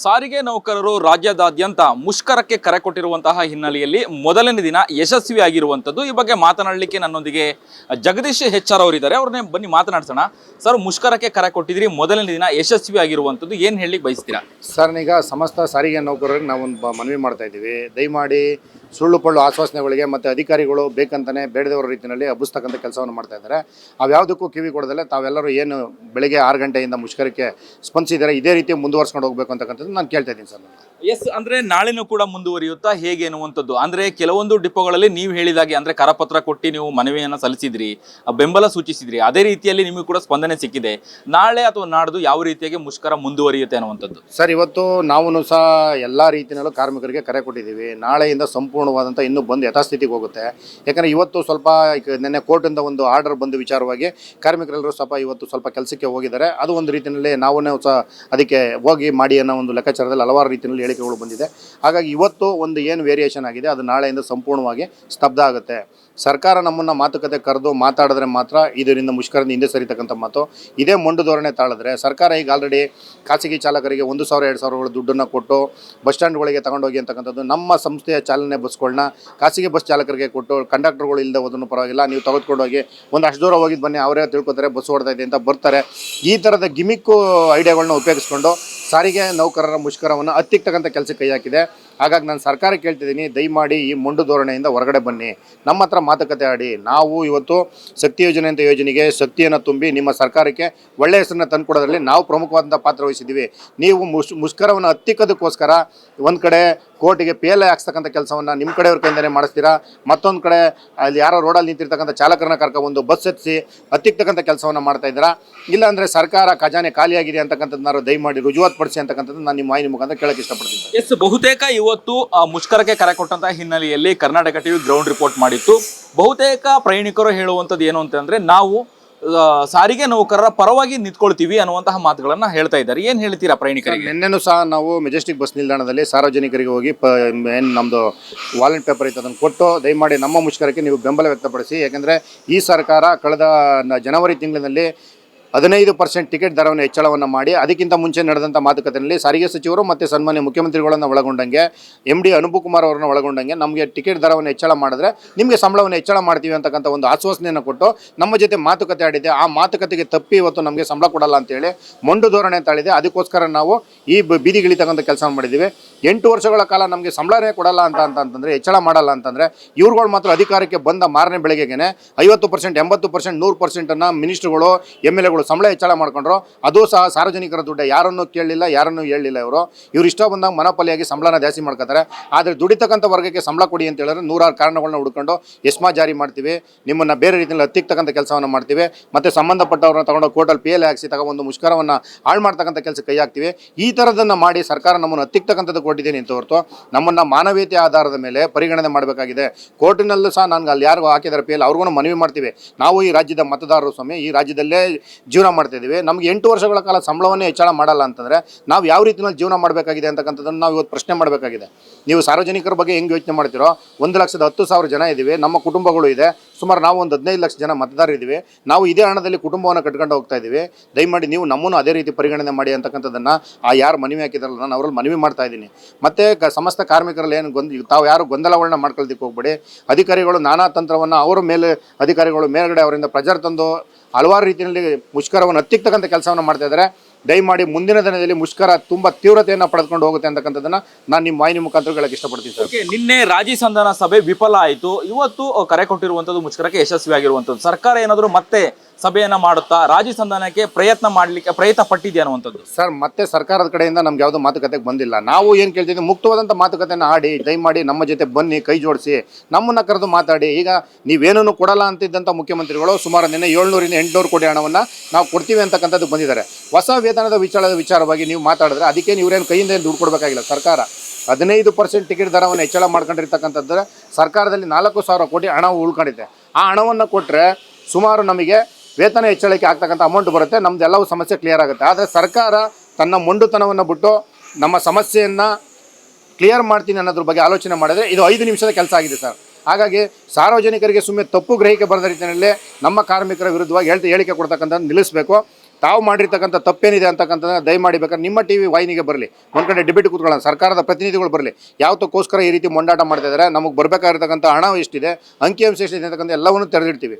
ಸಾರಿಗೆ ನೌಕರರು ರಾಜ್ಯದಾದ್ಯಂತ ಮುಷ್ಕರಕ್ಕೆ ಕರೆ ಕೊಟ್ಟಿರುವಂತಹ ಹಿನ್ನೆಲೆಯಲ್ಲಿ ಮೊದಲನೇ ದಿನ ಯಶಸ್ವಿಯಾಗಿರುವಂಥದ್ದು. ಈ ಬಗ್ಗೆ ಮಾತನಾಡಲಿಕ್ಕೆ ನನ್ನೊಂದಿಗೆ ಜಗದೀಶ್ ಹೆಚ್ಚಾರ್ ಆರ್ ಅವರಿದ್ದಾರೆ ಅವ್ರನ್ನೇ ಬನ್ನಿ ಮಾತನಾಡ್ಸೋಣ. ಸರ್, ಮುಷ್ಕರಕ್ಕೆ ಕರೆ ಕೊಟ್ಟಿದ್ರಿ, ಮೊದಲನೇ ದಿನ ಯಶಸ್ವಿಯಾಗಿರುವಂಥದ್ದು. ಏನು ಹೇಳಲಿಕ್ಕೆ ಬಯಸ್ತೀರಾ? ಸರ್, ಈಗ ಸಮಸ್ತ ಸಾರಿಗೆ ನೌಕರರಿಗೆ ನಾವೊಂದು ಮನವಿ ಮಾಡ್ತಾ ಇದ್ದೀವಿ. ದಯಮಾಡಿ ಸುಳ್ಳು ಪಳ್ಳು ಆಶ್ವಾಸನೆಗಳಿಗೆ ಮತ್ತು ಅಧಿಕಾರಿಗಳು ಬೇಕಂತಾನೆ ಬೇಡದವರ ರೀತಿಯಲ್ಲಿ ಹಬ್ಬಿಸ್ತಕ್ಕಂಥ ಕೆಲಸವನ್ನು ಮಾಡ್ತಾ ಇದ್ದಾರೆ. ಅವ್ಯಾವುದಕ್ಕೂ ಕಿವಿ ಕೊಡದಲ್ಲೇ ತಾವೆಲ್ಲರೂ ಏನು ಬೆಳಗ್ಗೆ ಆರು ಗಂಟೆಯಿಂದ ಮುಷ್ಕರಕ್ಕೆ ಸ್ಪಂದಿಸಿದ್ದಾರೆ? ಇದೇ ರೀತಿ ಮುಂದುವರ್ಸ್ಕೊಂಡು ಹೋಗಬೇಕು ಅಂತಕ್ಕಂಥದ್ದು ನಾನು ಕೇಳ್ತಾ ಇದ್ದೀನಿ ಸರ್ ಎಸ್ ಅಂದ್ರೆ ನಾಳೆನೂ ಕೂಡ ಮುಂದುವರಿಯುತ್ತಾ ಹೇಗೆ ಅನ್ನುವಂಥದ್ದು ಅಂದ್ರೆ ಕೆಲವೊಂದು ಡಿಪೋಗಳಲ್ಲಿ ನೀವು ಹೇಳಿದಾಗೆ ಅಂದ್ರೆ ಕರಪತ್ರ ಕೊಟ್ಟು ನೀವು ಮನವಿಯನ್ನು ಸಲ್ಲಿಸಿದ್ರಿ ಬೆಂಬಲ ಸೂಚಿಸಿದ್ರಿ. ಅದೇ ರೀತಿಯಲ್ಲಿ ನಿಮಗೆ ಕೂಡ ಸ್ಪಂದನೆ ಸಿಕ್ಕಿದೆ. ನಾಳೆ ಅಥವಾ ನಾಡ್ದು ಯಾವ ರೀತಿಯಾಗಿ ಮುಷ್ಕರ ಮುಂದುವರಿಯುತ್ತೆ ಅನ್ನುವಂಥದ್ದು ಸರ್, ಇವತ್ತು ನಾವು ಸಹ ಎಲ್ಲ ರೀತಿಯಲ್ಲೂ ಕಾರ್ಮಿಕರಿಗೆ ಕರೆ ಕೊಟ್ಟಿದ್ದೀವಿ. ನಾಳೆಯಿಂದ ಸಂಪೂರ್ಣವಾದಂಥ ಇನ್ನೂ ಬಂದು ಯಥಾಸ್ಥಿತಿಗೆ ಹೋಗುತ್ತೆ. ಯಾಕಂದರೆ ಇವತ್ತು ಸ್ವಲ್ಪ ನಿನ್ನೆ ನಿನ್ನೆ ಕೋರ್ಟಿಂದ ಒಂದು ಆರ್ಡರ್ ಬಂದ ವಿಚಾರವಾಗಿ ಕಾರ್ಮಿಕರೆಲ್ಲರೂ ಸ್ವಲ್ಪ ಇವತ್ತು ಸ್ವಲ್ಪ ಕೆಲಸಕ್ಕೆ ಹೋಗಿದ್ದಾರೆ. ಅದು ಒಂದು ರೀತಿಯಲ್ಲಿ ನಾವು ಸಹ ಅದಕ್ಕೆ ಹೋಗಿ ಮಾಡಿ ಅನ್ನೋ ಒಂದು ಲೆಕ್ಕಾಚಾರದಲ್ಲಿ ಹಲವಾರು ರೀತಿಯಲ್ಲಿ ಹೇಳಿಕೆಗಳು ಬಂದಿದೆ. ಹಾಗಾಗಿ ಇವತ್ತು ಒಂದು ಏನು ವೇರಿಯೇಷನ್ ಆಗಿದೆ, ಅದು ನಾಳೆಯಿಂದ ಸಂಪೂರ್ಣವಾಗಿ ಸ್ತಬ್ಧ ಆಗುತ್ತೆ. ಸರ್ಕಾರ ನಮ್ಮನ್ನು ಮಾತುಕತೆ ಕರೆದು ಮಾತಾಡಿದ್ರೆ ಮಾತ್ರ ಇದರಿಂದ ಮುಷ್ಕರದಿಂದ ಹಿಂದೆ ಸರಿತಕ್ಕಂಥ ಮಾತು. ಇದೇ ಮೊಂಡು ಧೋರಣೆ ತಾಳಿದ್ರೆ ಸರ್ಕಾರ ಈಗ ಆಲ್ರೆಡಿ ಖಾಸಗಿ ಚಾಲಕರಿಗೆ ಒಂದು ಸಾವಿರ, ಎರಡು ಸಾವಿರಗಳ ದುಡ್ಡನ್ನು ಕೊಟ್ಟು ಬಸ್ ಸ್ಟ್ಯಾಂಡ್ಗಳಿಗೆ ತಗೊಂಡೋಗಿ ಅಂತಕ್ಕಂಥದ್ದು ನಮ್ಮ ಸಂಸ್ಥೆಯ ಚಾಲನೆ ಬಸ್ಗಳನ್ನ ಖಾಸಗಿ ಬಸ್ ಚಾಲಕರಿಗೆ ಕೊಟ್ಟು ಕಂಡಕ್ಟರ್ಗಳು ಇಲ್ಲದೆ ಹೋದನ್ನು ಪರವಾಗಿಲ್ಲ, ನೀವು ತೆಗೆದುಕೊಂಡು ಹೋಗಿ ಒಂದು ಅಷ್ಟು ದೂರ ಹೋಗಿದ್ದು ಬನ್ನಿ, ಅವರೇ ತಿಳ್ಕೊತಾರೆ, ಬಸ್ ಓಡ್ತಾ ಇದೆ ಅಂತ ಬರ್ತಾರೆ. ಈ ಥರದ ಗಿಮಿಕ್ಕು ಐಡಿಯಾಗಳನ್ನ ಉಪಯೋಗಿಸ್ಕೊಂಡು ಸಾರಿಗೆ ನೌಕರರ ಮುಷ್ಕರವನ್ನು ಹತ್ತಿಕ್ತಕ್ಕಂಥ ಕೆಲಸ ಕೈ ಹಾಕಿದೆ. ಹಾಗಾಗಿ ನಾನು ಸರ್ಕಾರ ಕೇಳ್ತಿದ್ದೀನಿ, ದಯಮಾಡಿ ಈ ಮೊಂಡು ಧೋರಣೆಯಿಂದ ಹೊರಗಡೆ ಬನ್ನಿ. ನಮ್ಮ ಹತ್ರ ಮಾತುಕತೆ ಆಡಿ. ನಾವು ಇವತ್ತು ಶಕ್ತಿ ಯೋಜನೆ ಅಂತ ಯೋಜನೆಗೆ ಶಕ್ತಿಯನ್ನು ತುಂಬಿ ನಿಮ್ಮ ಸರ್ಕಾರಕ್ಕೆ ಒಳ್ಳೆಯ ಹೆಸರನ್ನ ತಂದುಕೊಡೋದ್ರಲ್ಲಿ ನಾವು ಪ್ರಮುಖವಾದಂಥ ಪಾತ್ರ ವಹಿಸಿದ್ದೀವಿ. ನೀವು ಮುಷ್ ಮುಷ್ಕರವನ್ನು ಹತ್ತಿಕ್ಕೋದಕ್ಕೋಸ್ಕರ ಒಂದು ಕಡೆ ಕೋರ್ಟಿಗೆ ಪಿ ಎಲ್ ಐ ಹಾಕ್ಸ್ತಕ್ಕಂಥ ಕೆಲಸವನ್ನು ನಿಮ್ಮ ಕಡೆಯವ್ರ ಕೈಯಿಂದಲೇ ಮಾಡಿಸ್ತೀರಾ? ಮತ್ತೊಂದು ಕಡೆ ಅಲ್ಲಿ ಯಾರೋ ರೋಡಲ್ಲಿ ನಿಂತಿರ್ತಕ್ಕಂಥ ಚಾಲಕರನ್ನ ಕರ್ಕೊಬಂದು ಬಸ್ ಹತ್ತಿಸಿ ಹತ್ತಿಕ್ತಕ್ಕಂಥ ಕೆಲಸವನ್ನು ಮಾಡ್ತಾ ಇದ್ದೀರಾ? ಇಲ್ಲಾಂದರೆ ಸರ್ಕಾರ ಖಜಾನೆ ಖಾಲಿಯಾಗಿದೆ ಅಂತಕ್ಕಂಥದ್ದು ದಯಮಾಡಿ ರುಜುವಾತ್ ಪಡಿಸಿ ಅಂತಕ್ಕಂಥದ್ದು ನಾನು ನಿಮ್ಮ ಮಾಹಿತಿ ಮುಖಾಂತರ ಕೇಳಕ್ಕೆ ಇಷ್ಟಪಡ್ತೀನಿ. ಎಸ್ ಬಹುತೇಕ ಇವತ್ತು ಮುಷ್ಕರಕ್ಕೆ ಕರೆ ಕೊಟ್ಟಂತಹ ಹಿನ್ನೆಲೆಯಲ್ಲಿ ಕರ್ನಾಟಕ ಟಿವಿ ಗ್ರೌಂಡ್ ರಿಪೋರ್ಟ್ ಮಾಡಿತ್ತು. ಬಹುತೇಕ ಪ್ರಯಾಣಿಕರು ಹೇಳುವಂಥದ್ದು ಏನು ಅಂತಂದ್ರೆ, ನಾವು ಸಾರಿಗೆ ನೌಕರರ ಪರವಾಗಿ ನಿಂತ್ಕೊಳ್ತೀವಿ ಅನ್ನುವಂತಹ ಮಾತುಗಳನ್ನ ಹೇಳ್ತಾ ಇದ್ದಾರೆ. ಏನ್ ಹೇಳ್ತೀರಾ ಪ್ರಯಾಣಿಕರಿಗೆ? ನಿನ್ನೆನೂ ಸಹ ನಾವು ಮೆಜೆಸ್ಟಿಕ್ ಬಸ್ ನಿಲ್ದಾಣದಲ್ಲಿ ಸಾರ್ವಜನಿಕರಿಗೆ ಹೋಗಿ ಏನು ನಮ್ಮದು ವಾಲೆಂಟ್ ಪೇಪರ್ ಇತ್ತು ಅದನ್ನು ಕೊಟ್ಟು ದಯಮಾಡಿ ನಮ್ಮ ಮುಷ್ಕರಕ್ಕೆ ನೀವು ಬೆಂಬಲ ವ್ಯಕ್ತಪಡಿಸಿ. ಯಾಕಂದ್ರೆ ಈ ಸರ್ಕಾರ ಕಳೆದ ಜನವರಿ ತಿಂಗಳಿನಲ್ಲಿ ಹದಿನೈದು ಪರ್ಸೆಂಟ್ ಟಿಕೆಟ್ ದರವನ್ನು ಹೆಚ್ಚಳವನ್ನು ಮಾಡಿ ಅದಕ್ಕಿಂತ ಮುಂಚೆ ನಡೆದಂಥ ಮಾತುಕತೆಯಲ್ಲಿ ಸಾರಿಗೆ ಸಚಿವರು ಮತ್ತು ಸನ್ಮಾನ್ಯ ಮುಖ್ಯಮಂತ್ರಿಗಳನ್ನು ಒಳಗೊಂಡಂಗೆ ಎಂ ಡಿ ಅನುಪು ಕುಮಾರ್ ಅವರನ್ನು ಒಳಗೊಂಡಂಗೆ ನಮಗೆ ಟಿಕೆಟ್ ದರವನ್ನು ಹೆಚ್ಚಳ ಮಾಡಿದ್ರೆ ನಿಮಗೆ ಸಂಬಳವನ್ನು ಹೆಚ್ಚಳ ಮಾಡ್ತೀವಿ ಅಂತಕ್ಕಂಥ ಒಂದು ಆಶ್ವಾಸನೆಯನ್ನು ಕೊಟ್ಟು ನಮ್ಮ ಜೊತೆ ಮಾತುಕತೆ ಆಡಿದೆ. ಆ ಮಾತುಕತೆಗೆ ತಪ್ಪಿ ಇವತ್ತು ನಮಗೆ ಸಂಬಳ ಕೊಡಲ್ಲ ಅಂತೇಳಿ ಮೊಂಡು ಧೋರಣೆ ತಾಳಿದೆ. ಅದಕ್ಕೋಸ್ಕರ ನಾವು ಈ ಬೀದಿಗಿಳಿತಕ್ಕಂಥ ಕೆಲಸ ಮಾಡಿದ್ದೀವಿ. ಎಂಟು ವರ್ಷಗಳ ಕಾಲ ನಮಗೆ ಸಂಬಳನೇ ಕೊಡಲ್ಲ ಅಂತ ಅಂತಂದ್ರೆ, ಹೆಚ್ಚಳ ಮಾಡಲ್ಲ ಅಂತಂದರೆ, ಇವ್ರುಗಳು ಮಾತ್ರ ಅಧಿಕಾರಕ್ಕೆ ಬಂದ ಮಾರನೇ ಬೆಳಗ್ಗೆಗೆ ಐವತ್ತು ಪರ್ಸೆಂಟ್ ಎಂಬತ್ತು ಪರ್ಸೆಂಟ್ ನೂರು ಪರ್ಸೆಂಟನ್ನು ಮಿನಿಸ್ಟ್ರುಗಳು ಎಂ ಎಲ್ ಎಗಳು ಸಂಬಳ ಹೆಚ್ಚಳ ಮಾಡ್ಕೊಂಡ್ರು. ಅದು ಸಹ ಸಾರ್ವಜನಿಕರ ದುಡ್ಡು. ಯಾರನ್ನೂ ಕೇಳಲಿಲ್ಲ, ಯಾರನ್ನೂ ಹೇಳಲಿಲ್ಲ ಇವರು. ಇವ್ರು ಇಷ್ಟ ಬಂದಾಗ ಮನಪಲಿಯಾಗಿ ಸಂಬಳನ ಜಾಸ್ತಿ ಮಾಡ್ಕೋತಾರೆ ಆದರೆ ದುಡಿತಕ್ಕಂಥ ವರ್ಗಕ್ಕೆ ಸಂಬಳ ಕೊಡಿ ಅಂತ ಹೇಳಿದ್ರೆ ನೂರಾರು ಕಾರಣಗಳನ್ನ ಹುಡ್ಕೊಂಡು ಎಸ್ಮಾ ಜಾರಿ ಮಾಡ್ತೀವಿ. ನಿಮ್ಮನ್ನು ಬೇರೆ ರೀತಿಯಲ್ಲಿ ಹತ್ತಿಕ್ತಕ್ಕಂಥ ಕೆಲಸವನ್ನು ಮಾಡ್ತೀವಿ. ಮತ್ತು ಸಂಬಂಧಪಟ್ಟವ್ರನ್ನ ತಗೊಂಡು ಕೋರ್ಟಲ್ಲಿ ಪಿ ಎಲ್ ಹಾಕಿಸಿ, ತಗೊಂಡು ಮುಷ್ಕರವನ್ನು ಹಾಳು ಮಾಡ್ತಕ್ಕಂಥ ಕೆಲಸ ಕೈ ಹಾಕ್ತೀವಿ. ಈ ಥರದನ್ನು ಮಾಡಿ ಸರ್ಕಾರ ನಮ್ಮನ್ನು ಹತ್ತಿಕ್ತಕ್ಕಂಥದ್ದು ಕೊಟ್ಟಿದ್ದೀನಿ ಅಂತ ಹೊರತು ನಮ್ಮನ್ನು ಮಾನವೀಯತೆ ಆಧಾರದ ಮೇಲೆ ಪರಿಗಣನೆ ಮಾಡಬೇಕಾಗಿದೆ. ಕೋರ್ಟಿನಲ್ಲೂ ಸಹ ನನಗೆ ಅಲ್ಲಿ ಯಾರಿಗೂ ಹಾಕಿದ್ದಾರೆ ಪಿ ಎಲ್ ಅವ್ರಿಗೂ ಮನವಿ ಮಾಡ್ತೀವಿ. ನಾವು ಈ ರಾಜ್ಯದ ಮತದಾರರು ಸ್ವಾಮಿ, ಈ ರಾಜ್ಯದಲ್ಲೇ ಜೀವನ ಮಾಡ್ತಾ ಇದ್ದೀವಿ. ನಮ್ಗೆ ಎಂಟು ವರ್ಷಗಳ ಕಾಲ ಸಂಬಳವನ್ನೇ ಹೆಚ್ಚಳ ಮಾಡಲ್ಲ ಅಂತಂದರೆ ನಾವು ಯಾವ ರೀತಿಯಲ್ಲಿ ಜೀವನ ಮಾಡಬೇಕಾಗಿದೆ ಅಂತಕ್ಕಂಥದ್ದನ್ನು ನಾವು ಇವತ್ತು ಪ್ರಶ್ನೆ ಮಾಡಬೇಕಾಗಿದೆ. ನೀವು ಸಾರ್ವಜನಿಕರ ಬಗ್ಗೆ ಹೆಂಗೆ ಯೋಚನೆ ಮಾಡ್ತೀರೋ, ಒಂದು ಲಕ್ಷದ ಹತ್ತು ಸಾವಿರ ಜನ ಇದ್ದೀವಿ. ನಮ್ಮ ಕುಟುಂಬಗಳು ಇದೆ. ಸುಮಾರು ನಾವು ಒಂದು ಹದಿನೈದು ಲಕ್ಷ ಜನ ಮತದಾರರಿದ್ದೀವಿ ನಾವು ಇದೇ ಹಣದಲ್ಲಿ ಕುಟುಂಬವನ್ನು ಕಟ್ಕೊಂಡು ಹೋಗ್ತಾ ಇದ್ದೀವಿ. ದಯಮಾಡಿ ನೀವು ನಮ್ಮನ್ನು ಅದೇ ರೀತಿ ಪರಿಗಣನೆ ಮಾಡಿ ಅಂತಕ್ಕಂಥದ್ದನ್ನು ಆ ಯಾರು ಮನವಿ ಹಾಕಿದಾರಲ್ಲ ನಾನು ಅವರಲ್ಲಿ ಮನವಿ ಮಾಡ್ತಾ ಇದ್ದೀನಿ. ಮತ್ತು ಕ ಸಮಸ್ತ ಕಾರ್ಮಿಕರಲ್ಲಿ ಏನು ಗೊಂದ ತಾವು ಯಾರು ಗೊಂದಲಗಳನ್ನ ಮಾಡ್ಕೊಳ್ದಿಕ್ಕೆ ಹೋಗ್ಬೇಡಿ. ಅಧಿಕಾರಿಗಳು ನಾನಾ ತಂತ್ರವನ್ನು ಅವರ ಮೇಲೆ, ಅಧಿಕಾರಿಗಳು ಮೇಲ್ಗಡೆ ಅವರಿಂದ ಪ್ರಜರ್ ತಂದು ಹಲವಾರು ರೀತಿಯಲ್ಲಿ ಮುಷ್ಕರವನ್ನು ಹತ್ತಿಕ್ತಕ್ಕಂಥ ಕೆಲಸವನ್ನು ಮಾಡ್ತಾ ಇದ್ದಾರೆ. ದಯಮಾಡಿ ಮುಂದಿನ ದಿನದಲ್ಲಿ ಮುಷ್ಕರ ತುಂಬಾ ತೀವ್ರತೆಯನ್ನು ಪಡೆದುಕೊಂಡು ಹೋಗುತ್ತೆ ಅಂತಕ್ಕಂಥದ್ದನ್ನ ನಾನು ನಿಮ್ಮ ಮಾಹಿತಿ ಮುಖಾಂತರ ಹೇಳಕ್ಕೆ ಇಷ್ಟಪಡ್ತೀನಿ ಸರ್. ನಿನ್ನೆ ರಾಜಿ ಸಂಧಾನ ಸಭೆ ವಿಫಲ ಆಯಿತು. ಇವತ್ತು ಕರೆ ಕೊಟ್ಟಿರುವಂತದ್ದು ಮುಷ್ಕರಕ್ಕೆ ಯಶಸ್ವಿಯಾಗಿರುವಂತದ್ದು ಸರ್ಕಾರ ಏನಾದರೂ ಮತ್ತೆ ಸಭೆಯನ್ನ ಮಾಡುತ್ತಾ ರಾಜಿ ಸಂಧಾನಕ್ಕೆ ಪ್ರಯತ್ನ ಮಾಡಲಿಕ್ಕೆ ಪ್ರಯತ್ನ ಪಟ್ಟಿದೆಯಾ ಅನ್ನುವಂಥದ್ದು? ಸರ್, ಮತ್ತೆ ಸರ್ಕಾರದ ಕಡೆಯಿಂದ ನಮ್ಗೆ ಯಾವುದೋ ಮಾತುಕತೆಗೆ ಬಂದಿಲ್ಲ. ನಾವು ಏನು ಕೇಳ್ತಿದ್ದೀವಿ ಮುಕ್ತವಾದಂಥ ಮಾತುಕತೆಯನ್ನು ಆಡಿ ದಯಮಾಡಿ ನಮ್ಮ ಜೊತೆ ಬನ್ನಿ, ಕೈ ಜೋಡಿಸಿ, ನಮ್ಮನ್ನ ಕರೆದು ಮಾತಾಡಿ. ಈಗ ನೀವೇನೂ ಕೊಡಲ್ಲ ಅಂತಿದ್ದಂಥ ಮುಖ್ಯಮಂತ್ರಿಗಳು ಸುಮಾರು ನಿನ್ನೆ ಏಳ್ನೂರಿಂದ ಎಂಟುನೂರು ಕೋಟಿ ಹಣವನ್ನು ನಾವು ಕೊಡ್ತೀವಿ ಅಂತಕ್ಕಂಥದ್ದು ಬಂದಿದ್ದಾರೆ. ಹೊಸ ವೇತನದ ವಿಚಾರದ ವಿಚಾರವಾಗಿ ನೀವು ಮಾತಾಡಿದ್ರೆ ಅದಕ್ಕೆ ಇವರೇನು ಕೈಯಿಂದ ದುಡ್ಡು ಕೊಡಬೇಕಾಗಿಲ್ಲ? ಸರ್ಕಾರ ಹದಿನೈದು ಪರ್ಸೆಂಟ್ ಟಿಕೆಟ್ ದರವನ್ನು ಹೆಚ್ಚಳ ಮಾಡ್ಕೊಂಡಿರ್ತಕ್ಕಂಥದ್ದು ಸರ್ಕಾರದಲ್ಲಿ ನಾಲ್ಕು ಸಾವಿರ ಕೋಟಿ ಹಣ ಉಳ್ಕೊಂಡಿದೆ. ಆ ಹಣವನ್ನು ಕೊಟ್ಟರೆ ಸುಮಾರು ನಮಗೆ ವೇತನ ಹೆಚ್ಚಳಕ್ಕೆ ಆಗ್ತಕ್ಕಂಥ ಅಮೌಂಟ್ ಬರುತ್ತೆ, ನಮ್ದು ಸಮಸ್ಯೆ ಕ್ಲಿಯರ್ ಆಗುತ್ತೆ. ಆದರೆ ಸರ್ಕಾರ ತನ್ನ ಮೊಂಡುತನವನ್ನು ಬಿಟ್ಟು ನಮ್ಮ ಸಮಸ್ಯೆಯನ್ನು ಕ್ಲಿಯರ್ ಮಾಡ್ತೀನಿ ಅನ್ನೋದ್ರ ಬಗ್ಗೆ ಆಲೋಚನೆ ಮಾಡಿದ್ರೆ ಇದು ಐದು ನಿಮಿಷದ ಕೆಲಸ ಆಗಿದೆ ಸರ್. ಹಾಗಾಗಿ ಸಾರ್ವಜನಿಕರಿಗೆ ಸುಮ್ಮನೆ ತಪ್ಪು ಗ್ರಹಿಕೆ ಬರದ ರೀತಿಯಲ್ಲಿ ನಮ್ಮ ಕಾರ್ಮಿಕರ ವಿರುದ್ಧವಾಗಿ ಹೇಳ್ತಾ ಹೇಳಿಕೆ ಕೊಡ್ತಕ್ಕಂಥದ್ದು ನಿಲ್ಲಿಸಬೇಕು. ತಾವು ಮಾಡಿರ್ತಕ್ಕಂಥ ತಪ್ಪೇನಿದೆ ಅಂತಕ್ಕಂಥದ್ದು ದಯಮಾಡಿ ಬೇಕಾದ್ರೆ ನಿಮ್ಮ ಟಿ ವಿ ವಾಹಿನಿಗೆ ಬರಲಿ. ಒಂದು ಕಡೆ ಡಿಬೇಟ್ ಕೂತ್ಕೊಳ್ಳೋಣ. ಸರ್ಕಾರದ ಪ್ರತಿನಿಧಿಗಳು ಬರಲಿ. ಯಾವತ್ತಕ್ಕೋಸ್ಕರ ಈ ರೀತಿ ಮೊಂಡಾಟ ಮಾಡ್ತಾ ಇದ್ದಾರೆ? ನಮಗೆ ಬರಬೇಕಾಗಿರ್ತಕ್ಕಂಥ ಹಣ ಎಷ್ಟಿದೆ? ಅಂಕಿಅಂಶ ಎಷ್ಟಿದೆ ಅಂತಕ್ಕಂಥ ಎಲ್ಲವನ್ನು ತೆರೆದಿಡ್ತೀವಿ.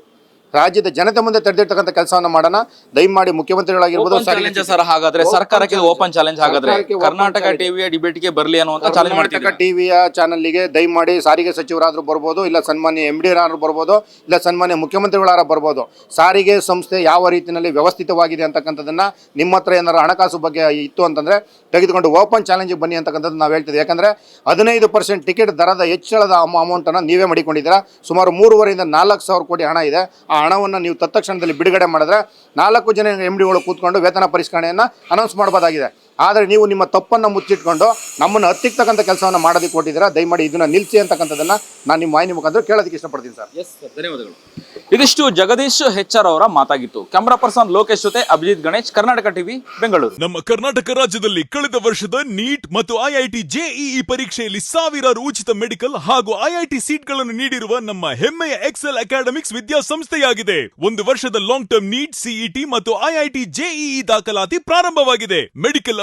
ರಾಜ್ಯದ ಜನತೆ ಮುಂದೆ ತೆರೆದಿರ್ತಕ್ಕಂಥ ಕೆಲಸವನ್ನು ಮಾಡೋಣ. ದಯಮಾಡಿ ಮುಖ್ಯಮಂತ್ರಿಗಳಾಗಿರ್ಬೋದು ಚಾಲೆಂಜ್ ಸರ್. ಹಾಗಾದ್ರೆ ಸರ್ಕಾರಕ್ಕೆ ಓಪನ್ ಚಾಲೆಂಜ್ ಹಾಗಾದ್ರೆ ಕರ್ನಾಟಕ. ಟಿವಿಯ ಡಿಬೇಟ್ಗೆ ಬರಲಿ ಅನ್ನುವಂತ ಚಾಲೆಂಜ್ ಕರ್ನಾಟಕ ಟಿವಿಯ ಚಾನಲ್ಗೆ ದಯಮಾಡಿ ಸಾರಿಗೆ ಸಚಿವರಾದ್ರೂ ಬರ್ಬೋದು ಇಲ್ಲ ಸನ್ಮಾನ್ಯ ಎಂ ಡಿ ಆರ್ ಬರ್ಬೋದು ಇಲ್ಲ ಸನ್ಮಾನ್ಯ ಮುಖ್ಯಮಂತ್ರಿಗಳಾರ ಬರ್ಬೋದು. ಸಾರಿಗೆ ಸಂಸ್ಥೆ ಯಾವ ರೀತಿಯಲ್ಲಿ ವ್ಯವಸ್ಥಿತವಾಗಿದೆ ಅಂತಕ್ಕಂಥದ್ದನ್ನ ನಿಮ್ಮ ಹತ್ರ ಏನಾರು ಹಣಕಾಸು ಬಗ್ಗೆ ಇತ್ತು ಅಂತಂದ್ರೆ ತೆಗೆದುಕೊಂಡು ಓಪನ್ ಚಾಲೆಂಜಿಗೆ ಬನ್ನಿ ಅಂತಕ್ಕಂಥದ್ದು ನಾವು ಹೇಳ್ತಿದ್ವಿ. ಯಾಕಂದ್ರೆ ಹದಿನೈದು ಪರ್ಸೆಂಟ್ ಟಿಕೆಟ್ ದರದ ಹೆಚ್ಚಳದ ಅಮೌಂಟನ್ನು ನೀವೇ ಮಾಡಿಕೊಂಡಿದ್ದೀರಾ. ಸುಮಾರು ಮೂರುವರೆಯಿಂದ ನಾಲ್ಕು ಸಾವಿರ ಕೋಟಿ ಹಣ ಇದೆ. ಆ ಹಣವನ್ನು ನೀವು ತತ್ಕ್ಷಣದಲ್ಲಿ ಬಿಡುಗಡೆ ಮಾಡಿದ್ರೆ ನಾಲ್ಕು ಜನ ಎಂ ಡಿಗಳು ಕೂತ್ಕೊಂಡು ವೇತನ ಪರಿಷ್ಕರಣೆಯನ್ನು ಅನೌನ್ಸ್ ಮಾಡಬಹುದಾಗಿದೆ ಆದರೆ ನೀವು ನಿಮ್ಮ ತಪ್ಪನ್ನು ಮುಚ್ಚಿಟ್ಕೊಂಡು ನಮ್ಮನ್ನು ಹತ್ತಿಕ್ತಕ್ಕಂಥ ಕೆಲಸವನ್ನು ಮಾಡೋದಕ್ಕೆ ಕೊಟ್ಟಿದ್ದೀರಾ? ದಯಮಾಡಿ ಇದನ್ನು ನಿಲ್ಲಿಸಿ ಅಂತಕ್ಕಂಥದ್ದನ್ನು ನಾನು ನಿಮ್ಮ ವಾಹಿನಿ ಮುಖಾಂತರ ಕೇಳೋದಕ್ಕೆ ಇಷ್ಟಪಡ್ತೀನಿ ಸರ್. ಎಸ್ ಸರ್ ಧನ್ಯವಾದಗಳು. ಇದಿಷ್ಟು ಜಗದೀಶ್ ಹೆಚ್ಆರ್ ಅವರ ಮಾತಾಗಿತ್ತು. ಕ್ಯಾಮರಾ ಪರ್ಸನ್ ಲೋಕೇಶ್ ಜೊತೆ ಅಭಿಜಿತ್ ಗಣೇಶ್ ಕರ್ನಾಟಕ ಟಿವಿ ಬೆಂಗಳೂರು. ನಮ್ಮ ಕರ್ನಾಟಕ ರಾಜ್ಯದಲ್ಲಿ ಕಳೆದ ವರ್ಷದ ನೀಟ್ ಮತ್ತು ಐಐಟಿ ಜೆಇಇ ಪರೀಕ್ಷೆಯಲ್ಲಿ ಸಾವಿರಾರು ಉಚಿತ ಮೆಡಿಕಲ್ ಹಾಗೂ ಐಐಟಿ ಸೀಟ್ಗಳನ್ನು ನೀಡಿರುವ ನಮ್ಮ ಹೆಮ್ಮೆಯ ಎಕ್ಸೆಲ್ ಅಕಾಡೆಮಿಕ್ಸ್ ವಿದ್ಯಾಸಂಸ್ಥೆಯಾಗಿದೆ. ಒಂದು ವರ್ಷದ ಲಾಂಗ್ ಟರ್ಮ್ ನೀಟ್ ಸಿಇಟಿ ಮತ್ತು ಐಐಟಿ ಜೆಇಇ ದಾಖಲಾತಿ ಪ್ರಾರಂಭವಾಗಿದೆ. ಮೆಡಿಕಲ್